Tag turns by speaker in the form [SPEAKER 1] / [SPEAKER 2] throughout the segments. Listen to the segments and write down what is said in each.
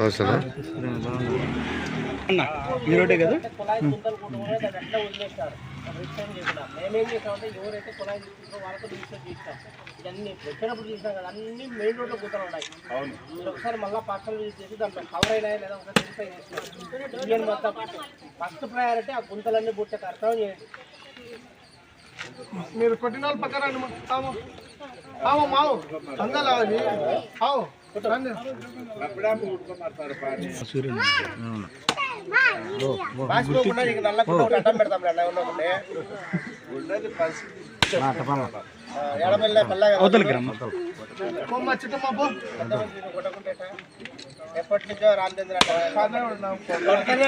[SPEAKER 1] అవసరం.
[SPEAKER 2] మీరోటే కదా?
[SPEAKER 3] కుళాయి గుంతలు కొట్టుకుని దాన్ని అట్లా వదిలేస్తారు. రిటర్న్ చేసినాం మేమేం చేసామంటే ఎవరైతే కుళాయి తీసుకుంటారో వాళ్ళతో రిజిస్టర్ చేస్తాం ఇవన్నీ వచ్చినప్పుడు కదా అన్ని మెయిన్ రోడ్లో గుంతలు ఉన్నాయి. మీరు ఒకసారి మళ్ళీ పార్సల్ విజిట్ చేసి దాంట్లో కవర్ అయినా లేదా ఒకసారి వెరిఫై చేస్తున్నాం ఇండియన్ మొత్తం. ఫస్ట్ ప్రయారిటీ ఆ గుంతలన్నీ బుట్ట కర్తవ్యం చేయండి.
[SPEAKER 4] మీరు కొట్టిన వాళ్ళు పక్కన రండి మా- ఆవు. ఆవు, మావు అందరూ అది ఆవు రండి
[SPEAKER 3] బాసిపోకుండా నీకు నల్ల గుడ్డ ఒకటి అడ్డం పెడతాం అలా ఉన్నప్పుడు ఎడమల్లే పల్లె
[SPEAKER 2] అవతలకి రమ్మ
[SPEAKER 4] బొమ్మ చిట్టమ్మ పో
[SPEAKER 3] ఎప్పటి నుంచో రామచంద్ర కొడుతూనే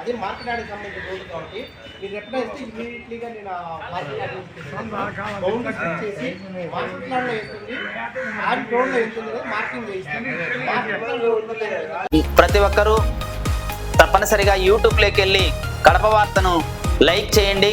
[SPEAKER 3] అది మార్కెట్ యార్డ్కి సంబంధించిన రోడ్డు కాబట్టి మీరు ఎప్పుడైతే ఇమీడియట్లీగా నేను మార్కెట్ యార్డ్ బౌండరీ చేసి మార్కెట్ యార్డ్లో వేస్తుంది ఆరు రోడ్లో వెళ్తుంది కదా మార్కింగ్ చేయిస్తాను.
[SPEAKER 5] ప్రతి ఒక్కరూ తప్పనిసరిగా యూట్యూబ్లోకి వెళ్ళి కడప వార్తను లైక్ చేయండి.